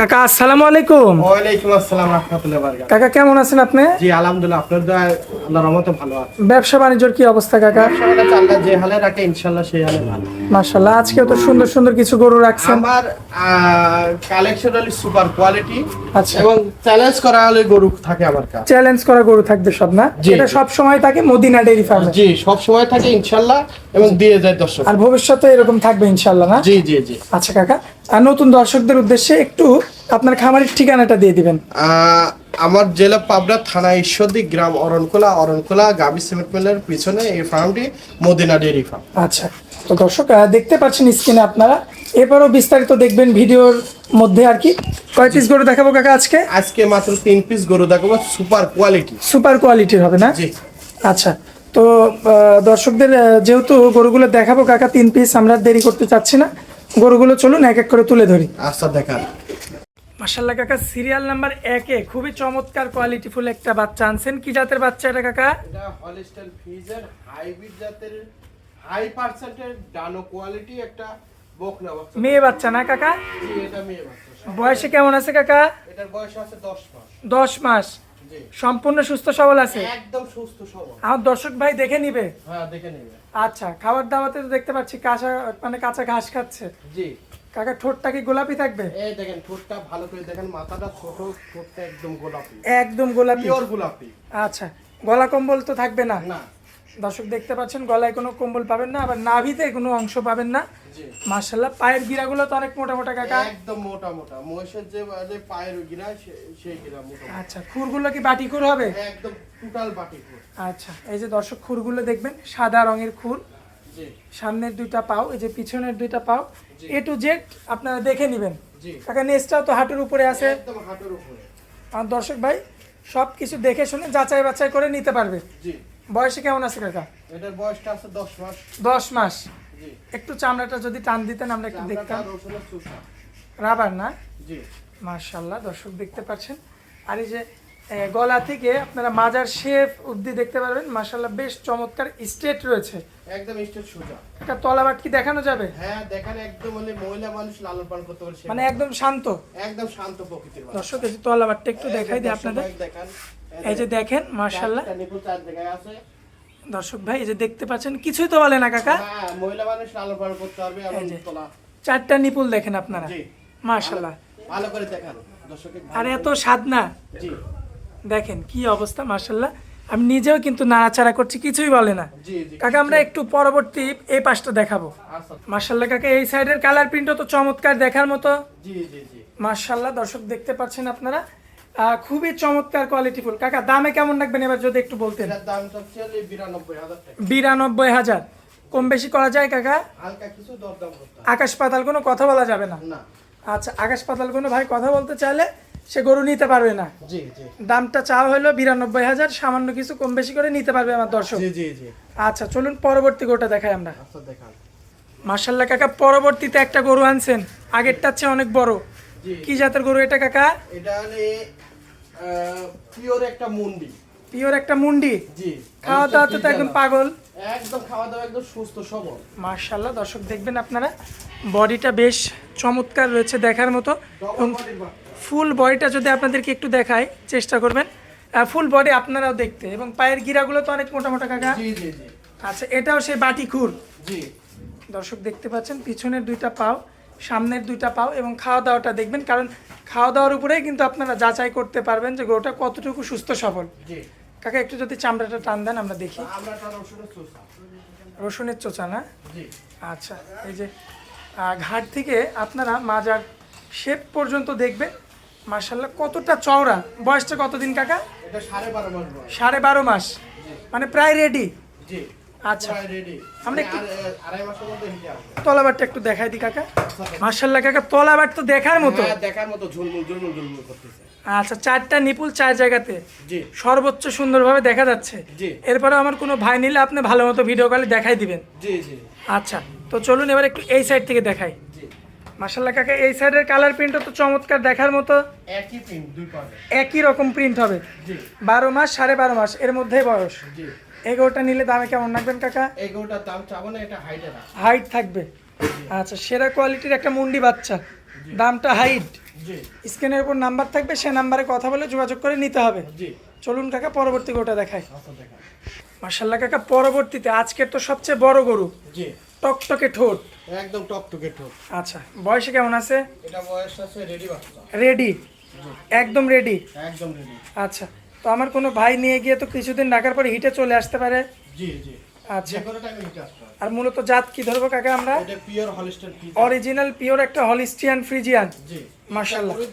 কাকা আসসালামু আলাইকুম। ওয়ালাইকুম আসসালাম রাহমাতুল্লাহি ওয়া বারাকাতুহু। কাকা কেমন আছেন আপনি? জি আলহামদুলিল্লাহ আপনার দোয়া আল্লাহর রহমতে ভালো আছে। ব্যবসা বাণিজ্যর কি অবস্থা কাকা? আল্লাহ যে হালে রাখে ইনশাআল্লাহ সেই হালে ভালো। মাশাল্লাহ আজকেও তো সুন্দর সুন্দর কিছু গরু রাখছেন। আমার কালেকশন হলো সুপার কোয়ালিটি আচ্ছা। এবং চ্যালেঞ্জ করা হলে গরু থাকে আমার কাছে। চ্যালেঞ্জ করা গরু থাকবে সব না? এটা সব সময় থাকে মদিনা ডেইরি ফার্মে জি সব সময় থাকে ইনশাআল্লাহ এবং দিয়ে যায় দর্শক। আর ভবিষ্যতে এরকম থাকবে ইনশাল্লাহ না? জি জি জি। আচ্ছা কাকা আর নতুন দর্শকদের উদ্দেশ্যে একটু আপনার খামারের ঠিকানাটা দিয়ে দিবেন। আমার জেলা পাবনা থানা ঈশ্বরদী গ্রাম অরণকোলা অরণকোলা গাবি সিমেন্ট মিলের পিছনে এই ফার্মটি মদিনা ডেয়ারি ফার্ম আচ্ছা তো দর্শক দেখতে পাচ্ছেন স্ক্রিনে আপনারা। এবারও বিস্তারিত দেখবেন ভিডিওর মধ্যে আর কি। কয় পিস গরু দেখাবো কাকা আজকে? আজকে মাত্র তিন পিস গরু দেখাবো সুপার কোয়ালিটি সুপার কোয়ালিটির হবে না? জি। আচ্ছা তো দর্শকদের যেহেতু গরুগুলো দেখাবো কাকা তিন পিস আমরা দেরি করতে চাচ্ছি না। গরুগুলো চলুন এক এক করে তুলে ধরি। আচ্ছা দেখান মার্শাল্লাহ কাকা সিরিয়াল নাম্বার একে। খুবই চমৎকার কোয়ালিটিফুল একটা বাচ্চা আনছেন। কি জাতের বাচ্চা এটা কাকা? এটা হলিস্টাইন ফ্রিজের হাইব্রিড জাতের হাই পার্সেন্টের ডানো কোয়ালিটি একটা বকনা বাচ্চা। মেয়ে বাচ্চা না কাকা? জি, এটা মেয়ে বাচ্চা। বয়সে কেমন আছে কাকা? এটার বয়স আছে দশ মাস। দশ মাস। জি সম্পূর্ণ সুস্থ সবল আছে? একদম সুস্থ সবল। আমার দর্শক ভাই দেখে নিবে? হ্যাঁ দেখে নিবে। আচ্ছা খাবার দাওয়াতে তো দেখতে পাচ্ছি কাঁচা মানে কাঁচা ঘাস খাচ্ছে। জি। কাকা ঠোঁটটা কি গোলাপি থাকবে? এই দেখেন ঠোঁটটা ভালো করে দেখেন মাথাটা ছোট ঠোঁটটা একদম গোলাপি। একদম গোলাপি। পিওর গোলাপি। আচ্ছা গলা কম্বল তো থাকবে না? না। দর্শক দেখতে পাচ্ছেন গলায় কোনো কম্বল পাবেন না আবার নাভিতে কোনো অংশ পাবেন না। মার্শাল্লাহ পায়ের গিরাগুলো তো অনেক মোটা মোটা কাকা। একদম মোটা মোটা। মহিষের যে যে পায়ের গিরা সেই গিরা মোটা। আচ্ছা খুরগুলো কি বাটি খুর হবে? একদম টোটাল বাটি ঠোঁট। আচ্ছা এই যে দর্শক খুরগুলো দেখবেন সাদা রঙের খুর। সামনের দুইটা পাও এই যে পিছনের দুইটা পাও। এ টু জেড আপনারা দেখে নেবেন। কাকা নেসটাও তো হাঁটুর উপরে আছে। একদম হাঁটুর উপরে। আর দর্শক ভাই সব কিছু দেখে শুনে যাচাই বাছাই করে নিতে পারবে। জি। বয়সে কেমন আছে কাকা? এটার বয়সটা আছে দশ মাস। দশ মাস। জি। একটু চামড়াটা যদি টান দিতেন আমরা একটু দেখতাম। রাবার না? জি। মাশাআল্লাহ দর্শক দেখতে পাচ্ছেন। আর এই যে গলা থেকে আপনারা মাজার শেপ অবধি দেখতে পারবেন। মার্শাল্লাহ বেশ চমৎকার স্ট্রেট রয়েছে। একদম স্টেট সোজা। একটা তলাবাট কি দেখানো যাবে? হ্যাঁ দেখেন একদম মানে মহিলা মানুষ লালন পালন করতে পারে মানে একদম শান্ত? একদম শান্ত প্রকৃতির মানুষ। দর্শক এই তলাবাটটা একটু দেখাই দিই আপনাদের। এই যে দেখেন জায়গায় আছে। দর্শক ভাই এই যে দেখতে পাচ্ছেন কিছুই তো বলে না কাকা। হ্যাঁ মহিলা মানুষ লালন পালন করতে পারবে এবং। তোলা। চারটা নিপুল দেখেন আপনারা। জি। মার্শাল্লাহ ভালো করে দেখান। দর্শকে আর এত স্বাদ না জি। দেখেন কি অবস্থা মার্শাল্লাহ আমি নিজেও কিন্তু নাড়াচাড়া করছি কিছুই বলে না। কাকা আমরা একটু পরবর্তী এই পাশটা দেখাবো। আচ্ছা। মার্শাল্লাহ কাকা এই সাইডের কালার প্রিন্টও তো চমৎকার দেখার মতো। মার্শাল্লাহ দর্শক দেখতে পাচ্ছেন আপনারা। খুবই চমৎকার কোয়ালিটিফুল কাকা দামে কেমন রাখবেন এবার যদি একটু বলতেন? বিরানব্বই হাজার কম বেশি করা যায় কাকা। আকাশ পাতাল কোনো কথা বলা যাবে না। আচ্ছা আকাশ পাতাল কোনো ভাই কথা বলতে চাইলে সে গরু নিতে পারবে না। জি জি। দামটা চাওয়া হলো বিরানব্বই হাজার সামান্য কিছু কম বেশি করে নিতে পারবে আমার দর্শক। জি জি জি। আচ্ছা চলুন পরবর্তী গরুটা দেখাই আমরা। আচ্ছা দেখান। মার্শাল্লাহ কাকা পরবর্তীতে একটা গরু আনছেন। আগেরটার চেয়ে অনেক বড়। কি জাতের গরু এটা কাকা? এটা পিওর একটা মুন্ডি। পিওর একটা মুন্ডি? জি। খাওয়া দাওয়াতে তো একদম পাগল। একদম খাওয়া দাওয়া একদম সুস্থ সবল। মার্শাল্লাহ দর্শক দেখবেন আপনারা। বডিটা বেশ চমৎকার রয়েছে দেখার মতো। ফুল বডিটা যদি আপনাদেরকে একটু দেখাই চেষ্টা করবেন। ফুল বডি আপনারাও দেখতে। এবং পায়ের গিরাগুলো তো অনেক মোটা মোটা কাকা? আচ্ছা এটাও সেই বাটি খুর। দর্শক দেখতে পাচ্ছেন পিছনের দুইটা পাও সামনের দুইটা পাও এবং খাওয়া দাওয়াটা দেখবেন। কারণ খাওয়া দাওয়ার উপরেই কিন্তু আপনারা যাচাই করতে পারবেন যে গরুটা কতটুকু সুস্থ সবল কাকা একটু যদি চামড়াটা টান দেন আমরা দেখি। রসুনের চোচা। না? আচ্ছা এই যে ঘাট থেকে আপনারা মাজার শেপ পর্যন্ত দেখবেন। মার্শাল্লাহ কতটা চওড়া? বয়সটা কতদিন কাকা? সাড়ে বারো মাস মানে প্রায় রেডি আচ্ছা। আমরা একটু- আসবে। তলাবারটা একটু দেখাই দিই কাকা। মার্শাল্লাহ কাকা তলাবার তো দেখার মতো। হ্যাঁ, দেখার মতো আচ্ছা চারটা নিপুল চার জায়গাতে। সর্বোচ্চ সুন্দরভাবে দেখা যাচ্ছে। এরপরে আমার কোনো ভাই নিলে আপনি ভালো মতো ভিডিও কলে দেখাই দিবেন। আচ্ছা তো চলুন এবার একটু এই সাইড থেকে দেখাই। জি মার্শাল্লাহ কাকা এই সাইডের কালার প্রিন্টও তো চমৎকার দেখার মতো। একই পিন দুই পাবে একই রকম প্রিন্ট হবে। জি। বারো মাস সাড়ে বারো মাস এর মধ্যেই বয়স। জি। এগারোটা নিলে দামে কেমন রাখবেন কাকা? এই গরুটার দাম চাবো না এটা হাইটে হাইট থাকবে। আচ্ছা সেরা কোয়ালিটির একটা মুন্ডি বাচ্চা। দামটা হাইট জি। স্ক্রিনের উপর নাম্বার থাকবে সে নাম্বারে কথা বলে যোগাযোগ করে নিতে হবে। জি। চলুন কাকা পরবর্তী গোটা দেখাই। আচ্ছা মার্শাল্লাহ কাকা পরবর্তীতে আজকের তো সবচেয়ে বড় গরু। জি। টকটকে ঠোঁট। একদম টপ টু গেট আচ্ছা বয়সে কেমন আছে? এটা বয়স আছে রেডি বাচ্চা। রেডি একদম রেডি একদম রেডি আচ্ছা তো আমার কোনো ভাই নিয়ে গিয়ে তো কিছুদিন রাখার পরে হিটে চলে আসতে পারে? জি জি। আচ্ছা। আর মূলত জাত কি ধরবো কাকা আমরা? অরিজিনাল পিওর একটা হলিস্টিয়ান ফ্রিজিয়ান করে।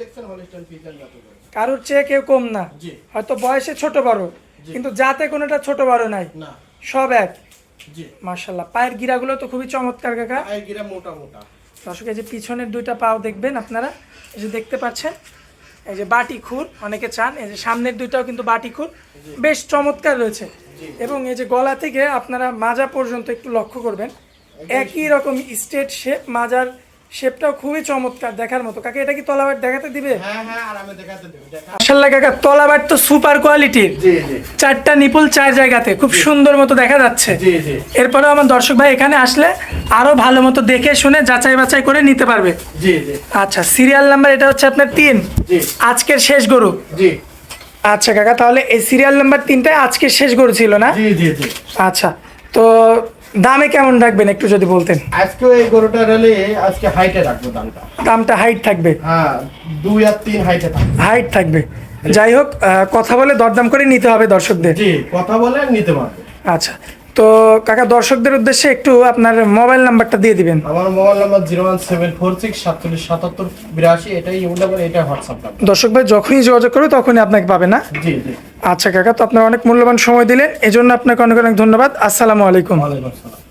কারোর চেয়ে কেউ কম না। হয়তো বয়সে ছোট বড় কিন্তু জাতে কোনোটা ছোট বড় নাই। সব এক। মার্শাল্লাহ পায়ের গিরাগুলো তো খুবই চমৎকার কাকা। পায়ের গিরা মোটা মোটা। দর্শক এই যে পিছনের দুইটা পাও দেখবেন আপনারা এই যে দেখতে পাচ্ছেন এই যে বাটি খুর অনেকে চান এই যে সামনের দুইটাও কিন্তু বাটি খুর বেশ চমৎকার রয়েছে। এবং এই যে গলা থেকে আপনারা মাজা পর্যন্ত একটু লক্ষ্য করবেন একই রকম স্টেট শেপ মাজার শেপটাও খুবই চমৎকার দেখার মতো। কাকে এটা কি তলাবার দেখাতে দিবে? হ্যাঁ হ্যাঁ মাশাল্লাহ কাকা তলাবার তো সুপার কোয়ালিটির চারটা নিপুল চার জায়গাতে খুব সুন্দর মতো দেখা যাচ্ছে। এরপরেও আমার দর্শক ভাই এখানে আসলে আরও ভালো মতো দেখে শুনে যাচাই বাছাই করে নিতে পারবে। আচ্ছা সিরিয়াল নাম্বার এটা হচ্ছে আপনার তিন। আজকের শেষ গরু। আচ্ছা কাকা তাহলে এই সিরিয়াল নাম্বার তিনটায় আজকের শেষ গরু ছিল না? আচ্ছা তো দামে কেমন রাখবেন একটু যদি বলতেন? আজকে এই গরুটা রেলে আজকে হাইটে রাখব দামটা। দামটা হাইট থাকবে? হ্যাঁ দুই আর তিন হাইটে থাকবে। হাইট থাকবে। যাই হোক কথা বলে দরদাম করে নিতে হবে দর্শকদের। জি কথা বলে নিতে হবে আচ্ছা তো কাকা দর্শকদের উদ্দেশ্যে একটু আপনার মোবাইল নাম্বারটা দিয়ে দিবেন। আমার mobile number zero one seven four six সাতচল্লিশ সাতাত্তর বিরাশি এটাই ইউ নাম্বার এটা হোয়াটসঅ্যাপ নাম্বার দর্শক ভাই যখনই যোগাযোগ করবে তখনই আপনাকে পাবে না? জি জি। আচ্ছা কাকা তো আপনার অনেক মূল্যবান সময় দিলেন এজন্য আপনাকে অনেক অনেক ধন্যবাদ। আসসালামু আলাইকুম। ওয়ালাইকুম আসসালাম।